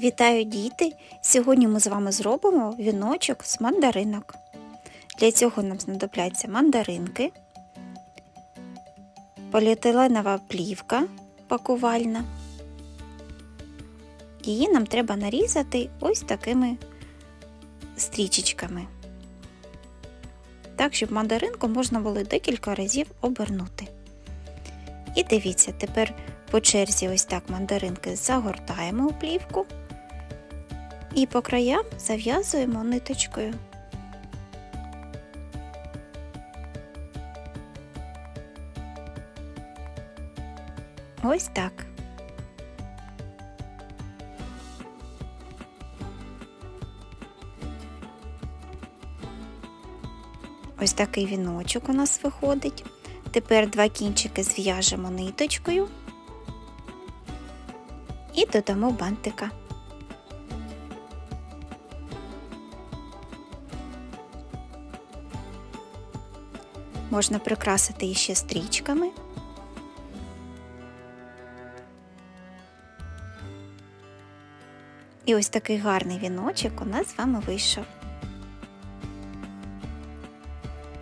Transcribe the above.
Вітаю діти! Сьогодні ми з вами зробимо віночок з мандаринок. Для цього нам знадобляться мандаринки, поліетиленова плівка пакувальна. Її нам треба нарізати ось такими стрічечками. Так, щоб мандаринку можна було декілька разів обернути. І дивіться, тепер по черзі ось так мандаринки загортаємо у плівку і по краям зав'язуємо ниточкою. Ось так. Ось такий віночок у нас виходить. Тепер два кінчики зв'яжемо ниточкою і додамо бантика. Можна прикрасити іще стрічками. І ось такий гарний віночок у нас з вами вийшов.